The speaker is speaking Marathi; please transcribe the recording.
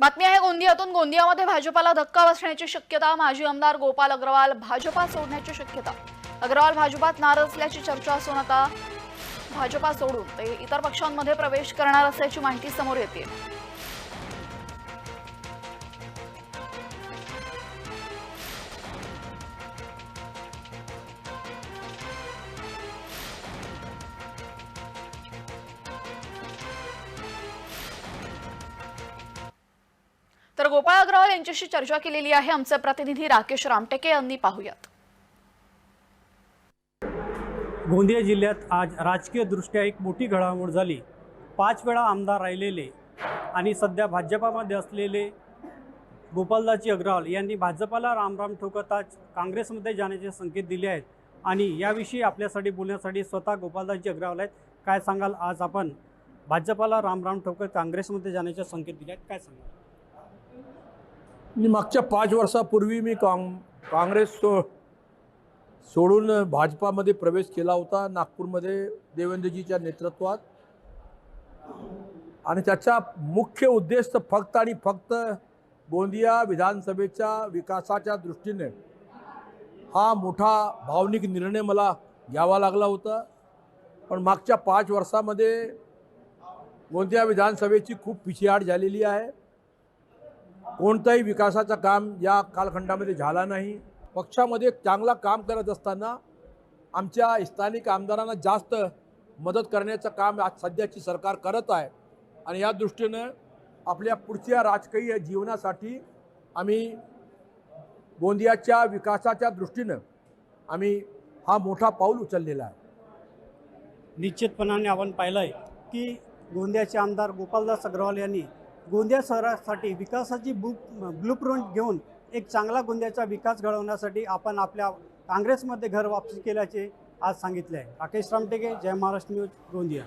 बातमी आहे गोंदियातून गोंदियामध्ये भाजपाला धक्का बसण्याची शक्यता माजी आमदार गोपाल अग्रवाल भाजपा सोडण्याची शक्यता. अग्रवाल भाजपात नाराज असल्याची चर्चा असून आता भाजपा सोडून ते इतर पक्षांमध्ये प्रवेश करणार असल्याची माहिती समोर येते. गोपाळ अग्रवाल यांच्याशी चर्चा केलेली आहे. आमचे प्रतिनिधी राकेश रामटेके यांनी पाहूयात. गोंदिया जिल्ह्यात आज राजकीयदृष्ट्या एक मोठी घडामोड झाली. पाच वेळा आमदार राहिलेले आणि सध्या भाजपामध्ये असलेले गोपालदासजी अग्रवाल यांनी भाजपाला रामराम ठोकत आज काँग्रेसमध्ये जाण्याचे संकेत दिले आहेत. आणि याविषयी आपल्यासाठी बोलण्यासाठी स्वतः गोपालदासजी अग्रवाल आहेत. काय सांगाल? आज आपण भाजपाला रामराम ठोकत काँग्रेसमध्ये जाण्याचे संकेत दिले आहेत. काय सांगाल? मी मागच्या पाच वर्षापूर्वी मी काँग काँग्रेस सो सोडून भाजपामध्ये प्रवेश केला होता नागपूरमध्ये देवेंद्रजीच्या नेतृत्वात. आणि त्याचा मुख्य उद्देश तर फक्त आणि फक्त गोंदिया विधानसभेच्या विकासाच्या दृष्टीने. हा मोठा भावनिक निर्णय मला घ्यावा लागला होता. पण मागच्या पाच वर्षामध्ये गोंदिया विधानसभेची खूप पिछेहाट झालेली आहे. कोणतंही विकासाचं काम या कालखंडामध्ये झाला नाही. पक्षामध्ये चांगला काम करत असताना आमच्या स्थानिक आमदारांना जास्त मदत करण्याचं काम आज सध्याची सरकार करत आहे. आणि या दृष्टीनं आपल्या पुढच्या राजकीय जीवनासाठी आम्ही गोंदियाच्या विकासाच्या दृष्टीनं आम्ही हा मोठा पाऊल उचललेला आहे. निश्चितपणाने आपण पाहिलं आहे की गोंदियाचे आमदार गोपालदास अग्रवाल यांनी गोंदिया शहरासाठी विकासाची बु ब्लूप्रिंट घेऊन एक चांगला गोंदियाचा विकास घडवण्यासाठी आपण आपल्या काँग्रेसमध्ये घर वापसी केल्याचे आज सांगितले आहे. राकेश रामटेके जय महाराष्ट्र न्यूज गोंदिया.